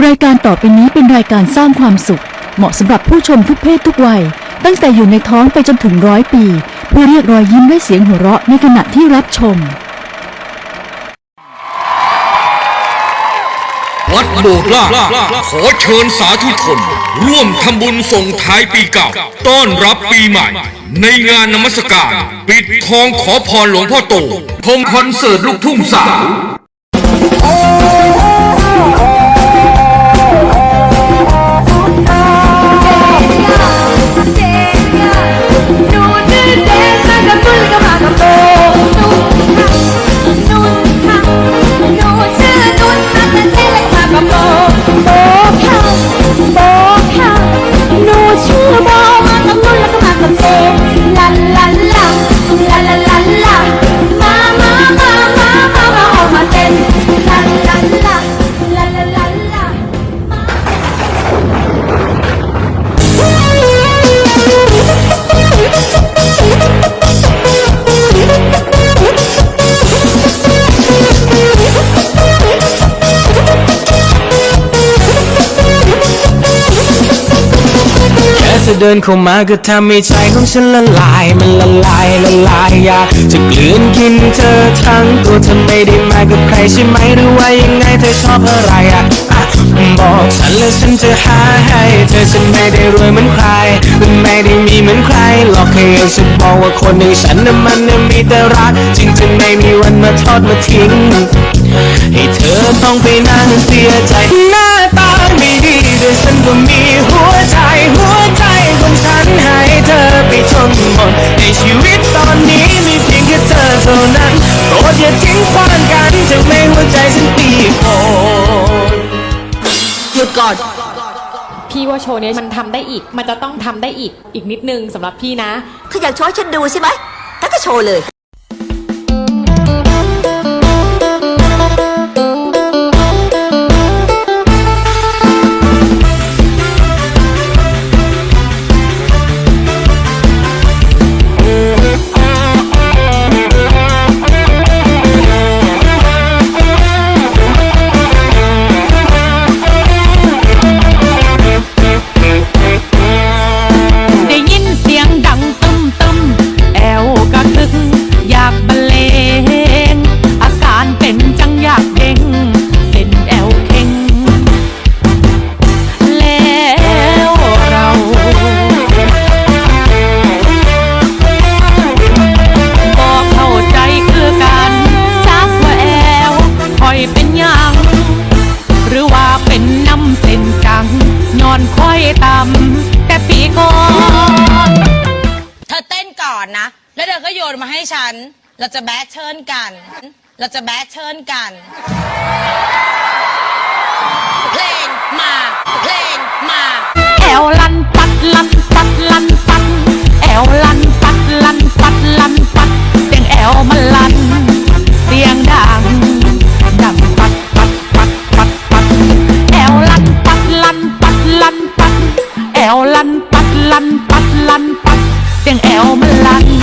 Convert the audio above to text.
รายการต่อไปนี้เป็นรายการสร้างความสุข เหมาะสำหรับผู้ชมทุกเพศทุกวัย ตั้งแต่อยู่ในท้องไปจนถึงร้อยปี เพื่อเรียกรอยยิ้มและเสียงหัวเราะในขณะที่รับชม วัดโบสถ์ล่าขอเชิญสาธุชน ร่วมทำบุญส่งท้ายปีเก่า ต้อนรับปีใหม่ ในงานนมัสการ ปิดทองขอพรหลวงพ่อโตชมคอนเสิร์ตลูกทุ่งสาว เธอเดินเข้ามาก็ทำให้ใจของฉันละลาย มันละลายละลายอยากจะกลืนกินเธอทั้งตัวเธอไม่ได้มากับใครใช่ไหมหรือว่ายังไงเธอชอบอะไรอะอะบอกฉันแล้วฉันจะหาให้เธอฉันไม่ได้รวยเหมือนใครมันไม่ได้มีเหมือนใครหรอกแค่อยากจะบอกว่าคนอย่างฉันน่ะมันน่ะมีแต่รักจริงจะไม่มีวันมาทอดมาทิ้งให้เธอต้องไปนั่งเสียใจน้า นหมดในชีวิตตอนนี้มีเพียงแค่เธอเท่านั้นโปรดอย่าทิ้งคว้างกันจะไม่หัวใจฉันตีโอนหยุดก่อน พี่ว่าโชว์เนี้ยมันทำได้อีก มันจะต้องทำได้อีกอีกนิดนึงสำหรับพี่นะถ้าอยากโชว์ให้ฉันดูใช่ไหมถ้าก็โชว์เลย นมาให้ฉัน เราจะแบทเชิญกัน เราจะแบทเชิญกัน เพลงมา เพลงมา แอลลันปัดลันปัดลันปัด แอลลันปัดลันปัดลันปัด เสียงแอลมันลัน เสียงดัง ดังปัดปัดปัดปัดปัด แอลลันปัดลันปัดลันปัด แอลลันปัดลันปัดลันปัด เสียงแอลมันลัน